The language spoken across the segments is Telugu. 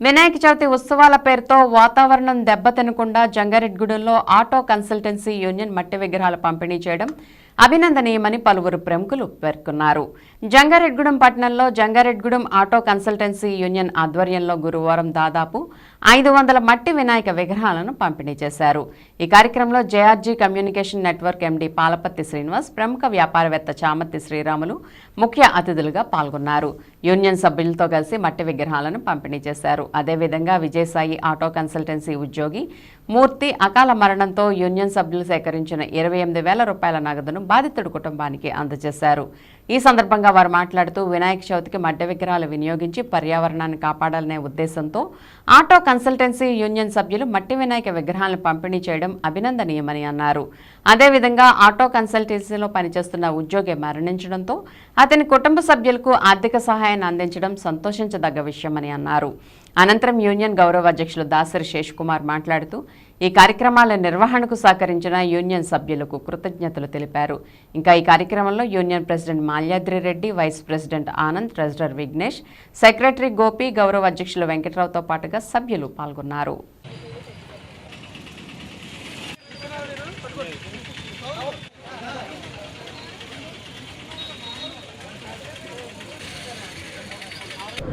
వినాయక చవితి ఉత్సవాల పేరుతో వాతావరణం దెబ్బతినకుండా జంగారెడ్గూడెంలో ఆటో కన్సల్టెన్సీ యూనియన్ మట్టి విగ్రహాల పంపిణీ చేయడం అభినందనీయమని పలువురు ప్రముఖులు పేర్కొన్నారు. జంగారెడ్గూడెం పట్టణంలో జంగారెడ్గూడెం ఆటో కన్సల్టెన్సీ యూనియన్ ఆధ్వర్యంలో గురువారం దాదాపు ఐదు వందల మట్టి వినాయక విగ్రహాలను పంపిణీ చేశారు. ఈ కార్యక్రమంలో JRG communication network MD Palapatti Srinivas ప్రముఖ వ్యాపారవేత్త చామత్తి శ్రీరాములు ముఖ్య అతిథులుగా పాల్గొన్నారు. యూనియన్ సభ్యులతో కలిసి మట్టి విగ్రహాలను పంపిణీ చేశారు. అదేవిధంగా విజయసాయి ఆటో కన్సల్టెన్సీ ఉద్యోగి మూర్తి అకాల మరణంతో యూనియన్ సభ్యులు సేకరించిన ఇరవై ఎనిమిది వేల రూపాయల నగదును బాధితుడి కుటుంబానికి అందజేశారు. ఈ సందర్భంగా వారు మాట్లాడుతూ వినాయక చవితికి మడ్డ విగ్రహాలు వినియోగించి పర్యావరణాన్ని కాపాడాలనే ఉద్దేశంతో ఆటో కన్సల్టెన్సీ యూనియన్ సభ్యులు మట్టి వినాయక విగ్రహాలను పంపిణీ చేయడం అభినందనీయమని అన్నారు. అదేవిధంగా ఆటో కన్సల్టెన్సీలో పనిచేస్తున్న ఉద్యోగి మరణించడంతో అతని కుటుంబ సభ్యులకు ఆర్థిక సహాయాన్ని అందించడం సంతోషించదగ్గ విషయమని అన్నారు. అనంతరం యూనియన్ గౌరవ అధ్యక్షులు దాసరి శేష్ కుమార్ మాట్లాడుతూ ఈ కార్యక్రమాల నిర్వహణకు సహకరించిన యూనియన్ సభ్యులకు కృతజ్ఞతలు తెలిపారు. ఇంకా ఈ కార్యక్రమంలో union president Malyadri Reddy vice president Anand treasurer Vighnesh secretary Gopi గౌరవ అధ్యక్షులు వెంకట్రావుతో పాటుగా సభ్యులు పాల్గొన్నారు.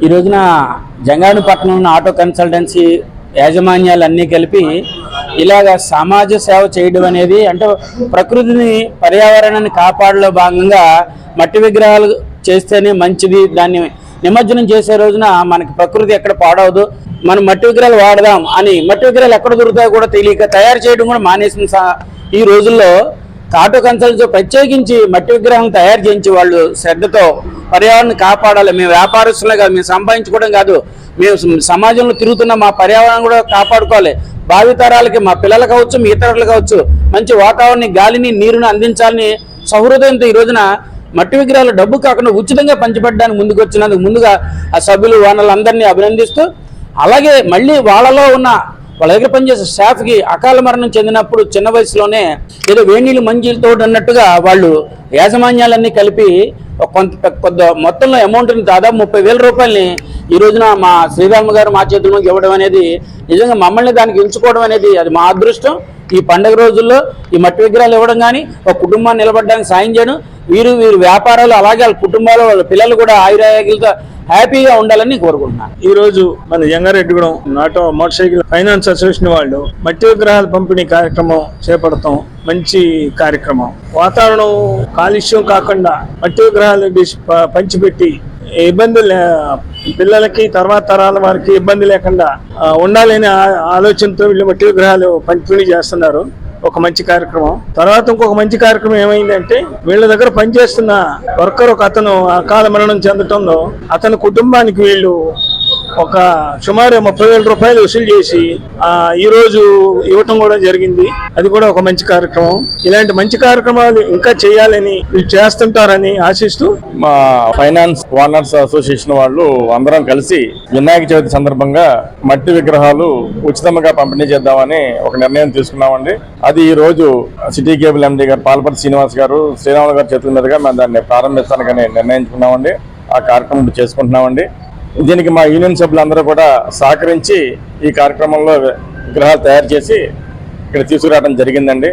ఈ రోజున జంగాడుపట్నం ఉన్న ఆటో కన్సల్టెన్సీ యాజమాన్యాలన్నీ కలిపి ఇలాగ సమాజ సేవ చేయడం అనేది అంటే ప్రకృతిని పర్యావరణాన్ని కాపాడలో భాగంగా మట్టి విగ్రహాలు చేస్తేనే మంచిది. దాన్ని నిమజ్జనం చేసే రోజున మనకి ప్రకృతి ఎక్కడ పాడవదు. మనం మట్టి విగ్రహాలు వాడదాం అని మట్టి విగ్రహాలు ఎక్కడ దొరుకుతాయో కూడా తెలియక తయారు చేయడం కూడా మానేసిన ఈ రోజుల్లో ఆటో కన్సల్ట్స్ ప్రత్యేకించి మట్టి విగ్రహం తయారు చేయించి వాళ్ళు శ్రద్ధతో పర్యావరణాన్ని కాపాడాలి. మేము వ్యాపారస్తులే కాదు మేము సంపాదించుకోవడం కాదు. మేము సమాజంలో తిరుగుతున్న మా పర్యావరణం కూడా కాపాడుకోవాలి. భావితరాలకి మా పిల్లలు కావచ్చు మీ ఇతరులు కావచ్చు మంచి వాతావరణాన్ని గాలిని నీరుని అందించాలని సహృదయంతో ఈ రోజున మట్టి విగ్రహాలు డబ్బు కాకుండా ఉచితంగా పంచిపెట్టడానికి ముందుకు వచ్చినందుకు ముందుగా ఆ సభ్యులు వాళ్ళందరినీ అభినందిస్తూ అలాగే మళ్ళీ వాళ్ళలో ఉన్న వాళ్ళ దగ్గర పనిచేసే స్టాఫ్కి అకాల మరణం చెందినప్పుడు చిన్న వయసులోనే ఏదో వేణీలు మంజీలతో అన్నట్టుగా వాళ్ళు యాజమాన్యాలన్నీ కలిపి కొంత కొంత మొత్తంలో అమౌంట్ని దాదాపు ముప్పై వేల రూపాయలని ఈ రోజున మా శ్రీరామ గారు మా చేతుల్లోకి ఇవ్వడం అనేది నిజంగా మమ్మల్ని దానికి ఎంచుకోవడం అనేది అది మా అదృష్టం. ఈ పండగ రోజుల్లో ఈ మట్టి విగ్రహాలు ఇవ్వడం కానీ ఒక కుటుంబాన్ని నిలబడడానికి సాయం చేయడం వీరు వీరు వ్యాపారాలు అలాగే వాళ్ళ కుటుంబాలు వాళ్ళ పిల్లలు కూడా ఆయురారోగ్యాలతో హ్యాపీగా ఉండాలని కోరుకుంటున్నాను. ఈ రోజు మన జంగారెడ్డిగూడెం నాటో మోటార్ సైకిల్ ఫైనాన్స్ అసోసియేషన్ వాళ్ళు మట్టి విగ్రహాల పంపిణీ కార్యక్రమం చేపడతాం. మంచి కార్యక్రమం. వాతావరణం కాలుష్యం కాకుండా మట్టి విగ్రహాలు ప- పంచిపెట్టి ఇబ్బందులు లే- పిల్లలకి తర్వాత తరాల వారికి ఇబ్బంది లేకుండా ఉండాలనే ఆ- ఆలోచనతో వీళ్ళు మట్టి విగ్రహాలు పంపిణీ చేస్తున్నారు. ఒక మంచి కార్యక్రమం. తర్వాత ఇంకొక మంచి కార్యక్రమం ఏమైందంటే వీళ్ళ దగ్గర పనిచేస్తున్న వర్కర్ ఒక అతను అకాల మరణం చెందటంలో అతని కుటుంబానికి వీళ్ళు ఒక సుమారు ముప్పై వేల రూపాయలు వసూలు చేసి ఆ ఈ రోజు ఇవ్వటం కూడా జరిగింది. అది కూడా ఒక మంచి కార్యక్రమం. ఇలాంటి మంచి కార్యక్రమాలు ఇంకా చేయాలని వీళ్ళు చేస్తుంటారని ఆశిస్తూ మా ఫైనాన్స్ ఓనర్స్ అసోసియేషన్ వాళ్ళు అందరం కలిసి వినాయక చవితి సందర్భంగా మట్టి విగ్రహాలు ఉచితంగా పంపిణీ చేద్దామని ఒక నిర్ణయం తీసుకున్నామండి. అది ఈ రోజు సిటీ కేబుల్ ఎండీ గారు పాల్పర్తి శ్రీనివాస్ గారు శ్రీరాములు గారి చేతుల మీదుగా మేము దాన్ని ప్రారంభిస్తానికని నిర్ణయించుకున్నామండి. ఆ కార్యక్రమం చేసుకుంటున్నామండి. దీనికి మా యూనియన్ సభ్యులందరూ కూడా సహకరించి ఈ కార్యక్రమంలో విగ్రహాలు తయారు చేసి ఇక్కడ తీసుకురావడం జరిగిందండి.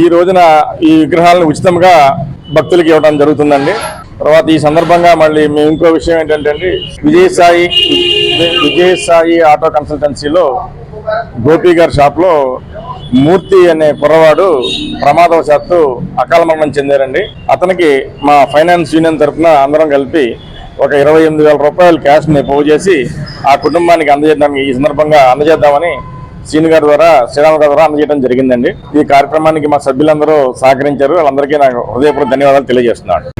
ఈ రోజున ఈ విగ్రహాలను ఉచితంగా భక్తులకు ఇవ్వడం జరుగుతుందండి. తర్వాత ఈ సందర్భంగా మళ్ళీ మేము ఇంకో విషయం ఏంటంటే అండి విజయసాయి విజయసాయి ఆటో కన్సల్టెన్సీలో గోపి గారి షాప్లో మూర్తి అనే కుర్రవాడు ప్రమాదవశాత్తు అకాల మరణం చెందారండి. అతనికి మా ఫైనాన్స్ యూనియన్ తరఫున అందరం కలిపి ఒక ఇరవై ఎనిమిది వేల రూపాయలు క్యాష్ని పోగు చేసి ఆ కుటుంబానికి అందజేద్దాం ఈ సందర్భంగా అందజేద్దామని శ్రీను గారి ద్వారా శ్రీరామ గారి ద్వారా అందజేయడం జరిగిందండి. ఈ కార్యక్రమానికి మా సభ్యులందరూ సహకరించారు. వాళ్ళందరికీ నాకు హృదయపూర్వక ధన్యవాదాలు తెలియజేస్తున్నాను.